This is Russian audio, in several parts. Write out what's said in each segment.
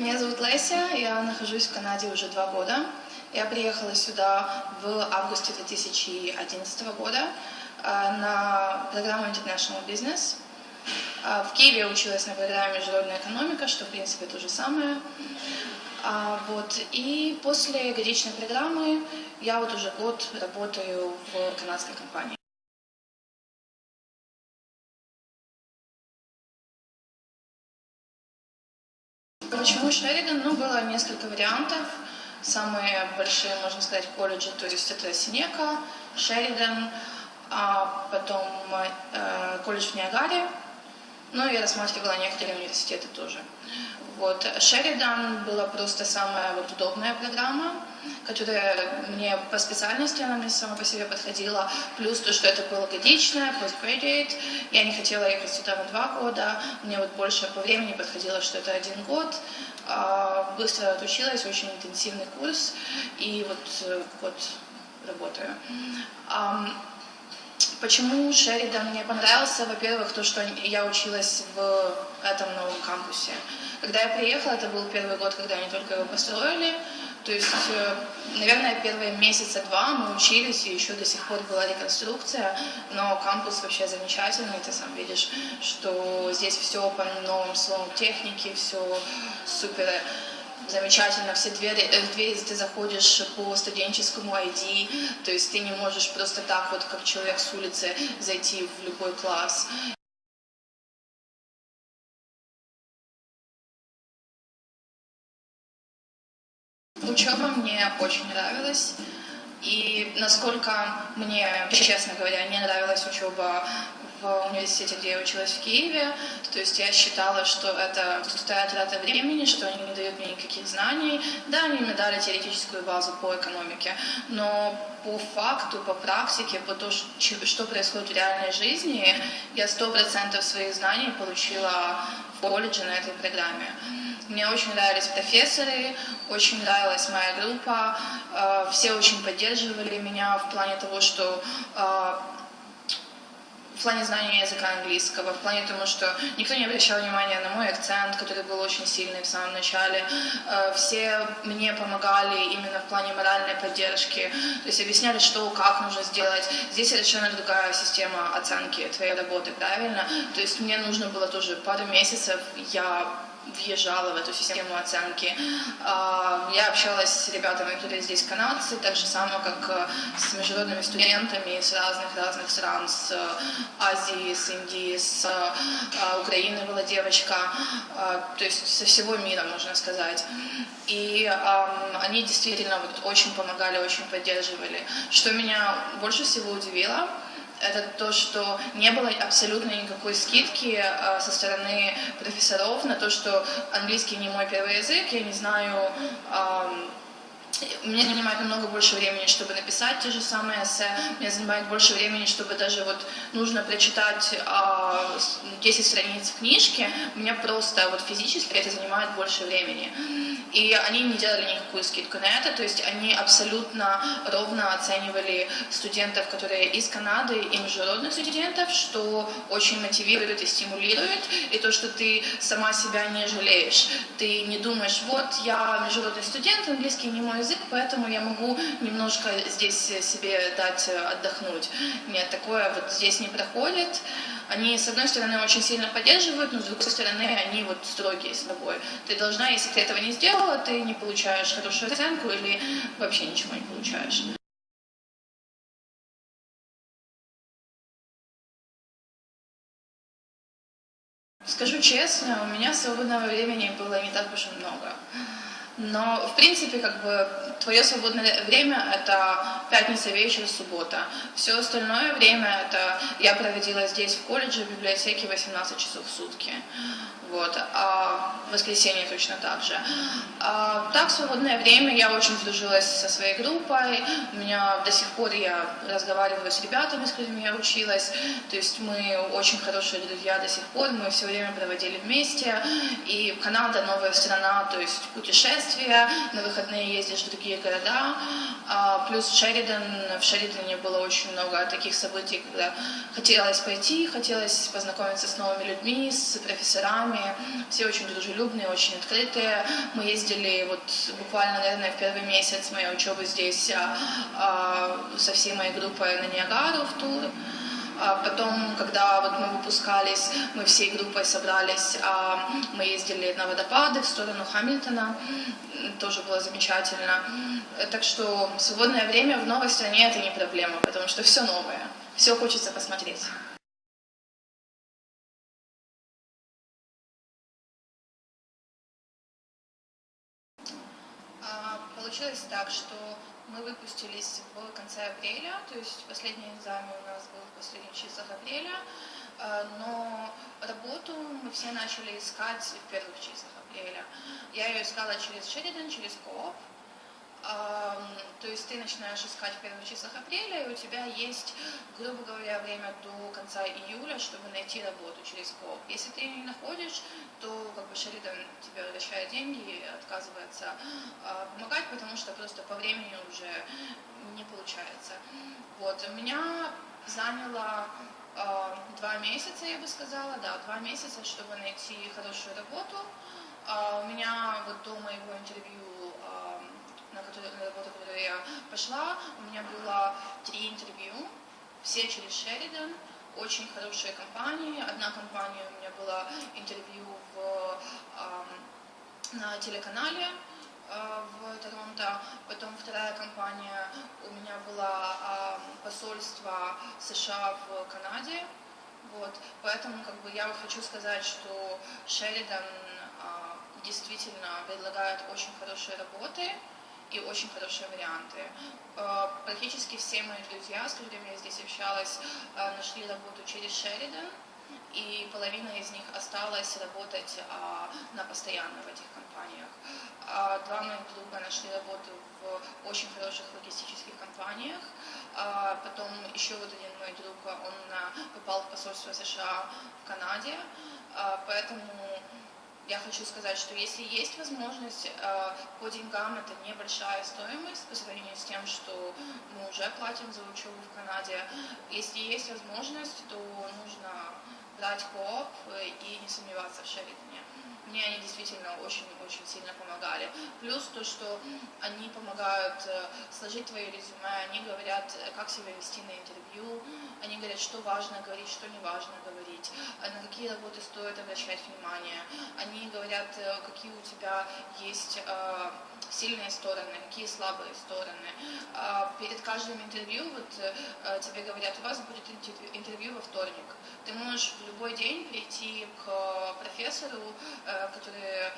Меня зовут Леся, я нахожусь в Канаде уже два года. Я приехала сюда в августе 2011 года э, на программу International Business. Э, В Киеве я училась на программе Международная экономика, что, в принципе, то же самое. А, Вот. И после годичной программы я вот уже год работаю в канадской компании. Шериган? Ну, было несколько вариантов. Самые большие, можно сказать, колледжи, то есть это Синека, Шериган, а потом э, колледж в Ниагаре, ну, я рассматривала некоторые университеты тоже. Вот. Шеридан была просто самая вот удобная программа, которая мне по специальности, она мне сама по себе подходила. Плюс то, что это было годичное, postgraduate. Я не хотела ехать сюда на два года. Мне вот больше по времени подходило, что это один год. А, Быстро отучилась, очень интенсивный курс. И вот э, год работаю. Почему Шеридан мне понравился? Во-первых, то, что я училась в этом новом кампусе. Когда я приехала, это был первый год, когда они только его построили. То есть, э, наверное, первые месяца два мы учились, и еще до сих пор была реконструкция, но кампус вообще замечательный, ты сам видишь, что здесь все по новым словам техники, все супер замечательно, все двери, э, в двери ты заходишь по студенческому ID, то есть ты не можешь просто так вот, как человек с улицы, зайти в любой класс. Учеба мне очень нравилась. И насколько мне, честно говоря, не нравилась учеба в университете, где я училась в Киеве, то есть я считала, что это пустая трата времени, что они не дают мне никаких знаний. Да, они мне дали теоретическую базу по экономике, но по факту, по практике, по то, что происходит в реальной жизни, я сто процентов своих знаний получила в колледже на этой программе. Мне очень нравились профессоры, очень нравилась моя группа, э, все очень поддерживали меня в плане того, что э, в плане знания языка английского, в плане того, что никто не обращал внимания на мой акцент, который был очень сильный в самом начале. Э, Все мне помогали именно в плане моральной поддержки, то есть объясняли, что, как нужно сделать. Здесь совершенно другая система оценки твоей работы, правильно? То есть мне нужно было тоже пару месяцев, я въезжала в эту систему оценки. Я общалась с ребятами, которые здесь канадцы, так же самое, как э, с международными студентами с разных-разных стран, с э, Азии, с Индии, с э, Украины была девочка, то есть со всего мира, можно сказать. И они действительно вот очень помогали, очень поддерживали. Что меня больше всего удивило, это то, что не было абсолютно никакой скидки э, со стороны профессоров на то, что английский не мой первый язык, я не знаю, мне занимает намного больше времени, чтобы написать те же самые эссе, мне занимает больше времени, чтобы даже вот нужно прочитать а, с- 10 страниц книжки, мне просто вот физически это занимает больше времени. И они не делали никакую скидку на это, то есть они абсолютно ровно оценивали студентов, которые из Канады и международных студентов, что очень мотивирует и стимулирует, и то, что ты сама себя не жалеешь. Ты не думаешь, вот я международный студент, английский не мой язык, поэтому я могу немножко здесь себе дать отдохнуть. Нет, такое вот здесь не проходит. Они, с одной стороны, очень сильно поддерживают, но с другой стороны, они вот строгие с тобой. Ты должна, если ты этого не сделала, ты не получаешь хорошую оценку или вообще ничего не получаешь. Скажу честно, у меня свободного времени было не так уж и много. Но, в принципе, как бы твое свободное время – это пятница вечер, суббота. Все остальное время – это я проводила здесь, в колледже, в библиотеке 18 часов в сутки. Вот. А в воскресенье точно так же. А так, в свободное время я очень сдружилась со своей группой. У меня до сих пор я разговариваю с ребятами, с которыми я училась. То есть мы очень хорошие друзья до сих пор. Мы все время проводили вместе. И Канада новая страна, то есть путешествия. На выходные ездишь в другие города. А плюс Шеридан. В Шеридане было очень много таких событий, когда хотелось пойти, хотелось познакомиться с новыми людьми, с профессорами, коллегами, все очень дружелюбные, очень открытые. Мы ездили вот буквально, наверное, в первый месяц моей учебы здесь а, а, со всей моей группой на Ниагару в тур. А потом, когда вот мы выпускались, мы всей группой собрались, мы ездили на водопады в сторону Хамильтона, тоже было замечательно. Так что свободное время в новой стране это не проблема, потому что все новое, все хочется посмотреть. Получилось так, что мы выпустились в конце апреля, то есть последний экзамен у нас был в последних числах апреля, э, но работу мы все начали искать в первых числах апреля. Я ее искала через Шеридан, через Кооп, то есть ты начинаешь искать в первых числах апреля, и у тебя есть, грубо говоря, время до конца июля, чтобы найти работу через КОП. Если ты ее не находишь, то как бы Шеридан тебе возвращает деньги и отказывается э, помогать, потому что просто по времени уже не получается. Вот, у меня заняло э, два месяца, я бы сказала, да, два месяца, чтобы найти хорошую работу. Э, у меня вот до моего интервью на, которую, на работу, которую я пошла, у меня было три интервью, все через Шеридан, очень хорошие компании. Одна компания у меня была интервью в, э, на телеканале э, в Торонто, потом вторая компания у меня была э, посольство США в Канаде, вот, поэтому как бы я хочу сказать, что Шеридан э, действительно предлагает очень хорошие работы, и очень хорошие варианты. Э, практически все мои друзья, с которыми я здесь общалась, э, нашли работу через Шеридан, и половина из них осталась работать а, на постоянно в этих компаниях. А два моих друга нашли работу в очень хороших логистических компаниях. А потом еще вот один мой друг, он попал в посольство США в Канаде, поэтому я хочу сказать, что если есть возможность, э, по деньгам это небольшая стоимость по сравнению с тем, что мы уже платим за учебу в Канаде. Если есть возможность, то нужно брать кооп и не сомневаться в Шеридане. Мне они действительно очень-очень сильно помогали. Плюс то, что они помогают э, сложить твое резюме, они говорят, как себя вести на интервью, они говорят, что важно говорить, что не важно говорить, а на какие работы стоит обращать внимание. Они говорят, э, какие у тебя есть э, сильные стороны, какие слабые стороны. А перед каждым интервью вот э, тебе говорят, у вас будет интервью во вторник. Ты можешь в любой день прийти к профессору, который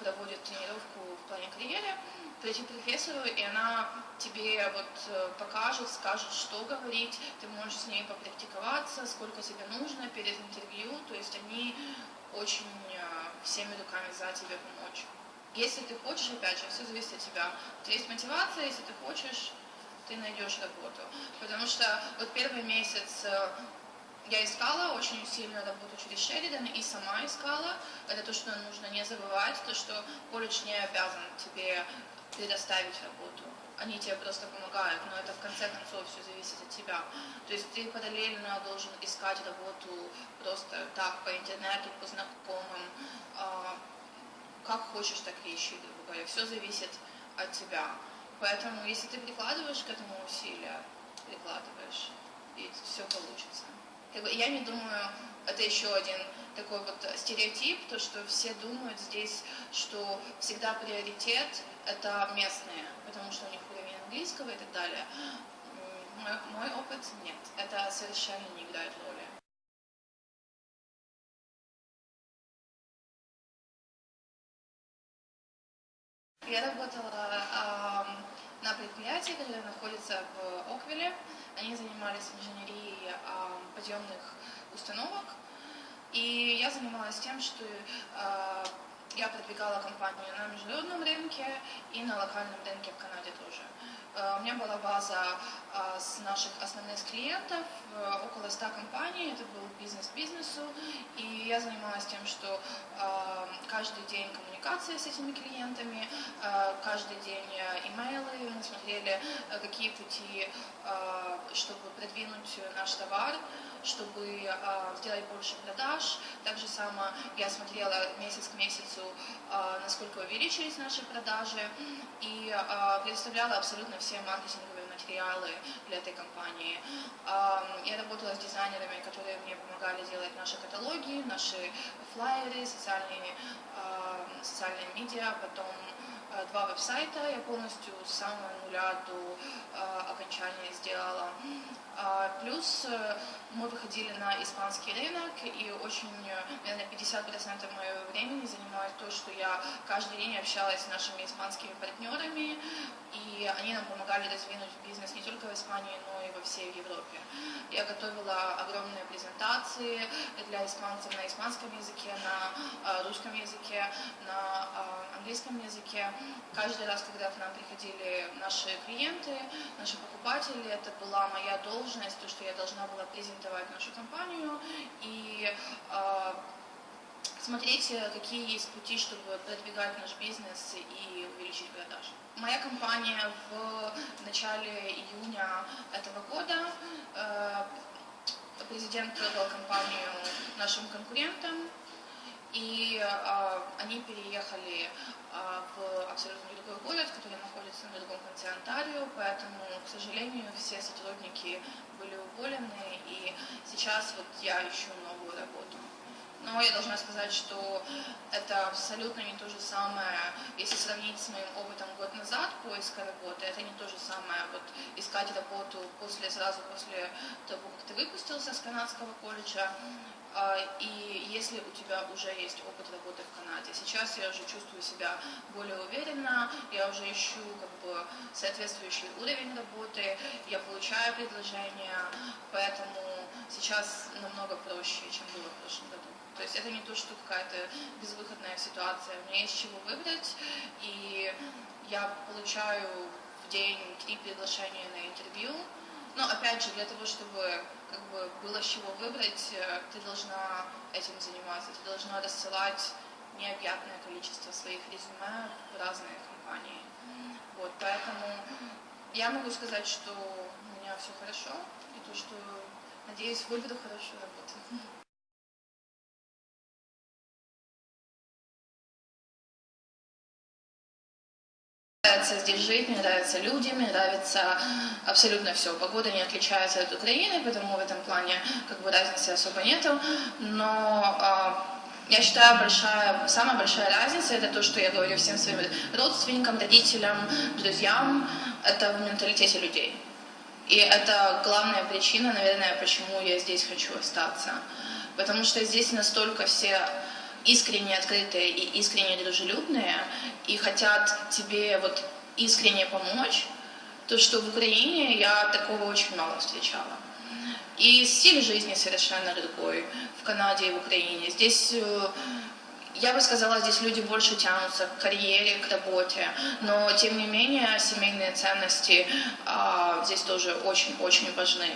проводит тренировку в плане карьеры, прийти к профессору, и она тебе вот э, покажет, скажет, что говорить, ты можешь с ней попрактиковаться, сколько тебе нужно перед интервью, то есть они очень э, всеми руками за тебя помочь. Если ты хочешь, опять же, все зависит от тебя. Тебя есть мотивация, если ты хочешь, ты найдешь работу. Потому что вот первый месяц э, я искала очень усиленную работу через Шеридан и сама искала. Это то, что нужно не забывать, то, что колледж не обязан тебе предоставить работу. Они тебе просто помогают, но это в конце концов все зависит от тебя. То есть ты параллельно должен искать работу просто так, по интернету, по знакомым, а, как хочешь, так и ищи, грубо говоря. Все зависит от тебя. Поэтому, если ты прикладываешь к этому усилия, прикладываешь, и все получится. Я не думаю, это еще один такой вот стереотип, то, что все думают здесь, что всегда приоритет это местные, потому что у них уровень английского и так далее. Мой, мой опыт нет, это совершенно не играет роли. Я работала на предприятии, которое находится в Оквиле. Они занимались инженерией э, подъемных установок. И я занималась тем, что э, я продвигала компанию на международном рынке и на локальном рынке в Канаде тоже. Э, У меня была база а, с наших основных клиентов, э, около 100 компаний, это был бизнес бизнесу, и я занималась тем, что каждый день коммуникация с этими клиентами, каждый день э, имейлы, мы смотрели, э, какие пути, чтобы продвинуть наш товар, чтобы сделать больше продаж. Так же само я смотрела месяц к месяцу, насколько увеличились наши продажи, и а, предоставляла абсолютно все маркетинговые материалы для этой компании. А, Я работала с дизайнерами, которые мне помогали делать наши каталоги, наши флайеры, социальные, а, социальные медиа, потом а, два веб-сайта я полностью с самого нуля до а, окончания сделала. А, Плюс э, мы выходили на испанский рынок, и очень, э, наверное, 50% моего времени занимает то, что я каждый день общалась с нашими испанскими партнерами, и они нам помогали развинуть бизнес не только в Испании, но и во всей Европе. Я готовила огромные презентации для испанцев на испанском языке, на а, русском языке, на а, английском языке. Каждый раз, когда к нам приходили наши клиенты, наши покупатели, это была моя должность, то, что я должна была презентовать нашу компанию и а, смотреть, э, какие есть пути, чтобы продвигать наш бизнес и увеличить продажи. Моя компания в начале июня этого года э, президент продал компанию нашим конкурентам, и э, они переехали э, в абсолютно другой город, который находится на другом конце Онтарио, поэтому, к сожалению, все сотрудники были уволены, и сейчас вот я ищу новую работу. Но я должна сказать, что это абсолютно не то же самое, если сравнить с моим опытом год назад поиска работы, это не то же самое, вот искать работу после, сразу после того, как ты выпустился с канадского колледжа, а, и если у тебя уже есть опыт работы в Канаде. Сейчас я уже чувствую себя более уверенно, я уже ищу как бы соответствующий уровень работы, я получаю предложения, поэтому сейчас намного проще, чем было в прошлом году. То есть это не то, что какая-то безвыходная ситуация. У меня есть чего выбрать, и я получаю в день три приглашения на интервью. Но опять же, для того, чтобы как бы было с чего выбрать, э, ты должна этим заниматься, ты должна рассылать необъятное количество своих резюме в разные компании. Вот, поэтому я могу сказать, что у меня все хорошо, и то, что, надеюсь, выберу хорошую работу. Нравится здесь жить, мне нравятся люди, мне нравится абсолютно все. Погода не отличается от Украины, поэтому в этом плане как бы разницы особо нету. Но а, я считаю, большая, самая большая разница это то, что я говорю всем своим родственникам, родителям, друзьям, это в менталитете людей. И это главная причина, наверное, почему я здесь хочу остаться. Потому что здесь настолько все искренне открытые и искренне дружелюбные и хотят тебе вот искренне помочь, то что в Украине я такого очень мало встречала. И стиль жизни совершенно другой в Канаде и в Украине. Здесь, э, я бы сказала, здесь люди больше тянутся к карьере, к работе, но тем не менее семейные ценности а, здесь тоже очень-очень важны.